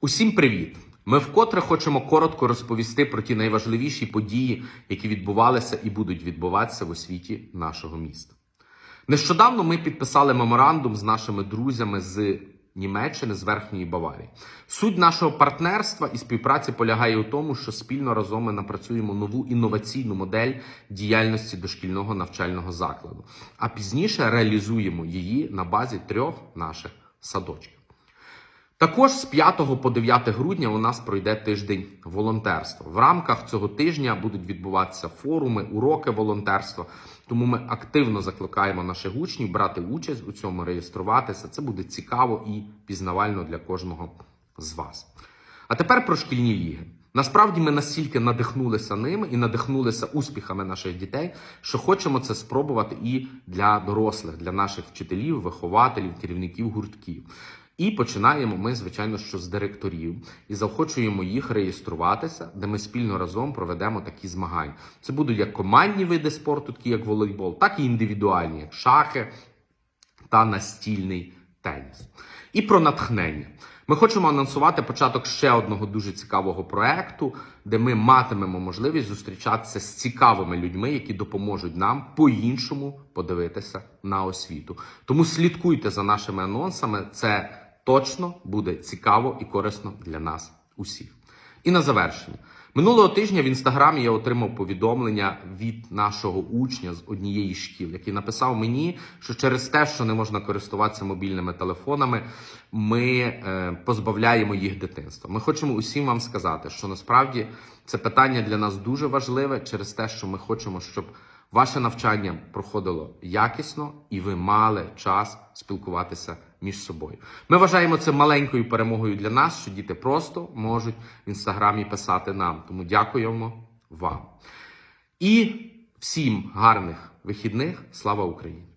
Усім привіт! Ми вкотре хочемо коротко розповісти про ті найважливіші події, які відбувалися і будуть відбуватися в освіті нашого міста. Нещодавно ми підписали меморандум з нашими друзями з Німеччини, з Верхньої Баварії. Суть нашого партнерства і співпраці полягає у тому, що спільно разом ми напрацюємо нову інноваційну модель діяльності дошкільного навчального закладу, а пізніше реалізуємо її на базі трьох наших садочків. Також з 5 по 9 грудня у нас пройде тиждень волонтерства. В рамках цього тижня будуть відбуватися форуми, уроки волонтерства. Тому ми активно закликаємо наших учнів брати участь у цьому, реєструватися. Це буде цікаво і пізнавально для кожного з вас. А тепер про шкільні ліги. Насправді ми настільки надихнулися ними і надихнулися успіхами наших дітей, що хочемо це спробувати і для дорослих, для наших вчителів, вихователів, керівників гуртків. І починаємо ми, звичайно, що з директорів і заохочуємо їх реєструватися, де ми спільно разом проведемо такі змагання. Це будуть як командні види спорту, такі як волейбол, так і індивідуальні, як шахи та настільний теніс. І про натхнення. Ми хочемо анонсувати початок ще одного дуже цікавого проекту, де ми матимемо можливість зустрічатися з цікавими людьми, які допоможуть нам по-іншому подивитися на освіту. Тому слідкуйте за нашими анонсами. Це точно буде цікаво і корисно для нас усіх. І на завершення. Минулого тижня в інстаграмі я отримав повідомлення від нашого учня з однієї шкіл, який написав мені, що через те, що не можна користуватися мобільними телефонами, ми е, позбавляємо їх дитинства. Ми хочемо усім вам сказати, що насправді це питання для нас дуже важливе через те, що ми хочемо, щоб ваше навчання проходило якісно і ви мали час спілкуватися між собою. Ми вважаємо це маленькою перемогою для нас, що діти просто можуть в інстаграмі писати нам. Тому дякуємо вам. І всім гарних вихідних. Слава Україні!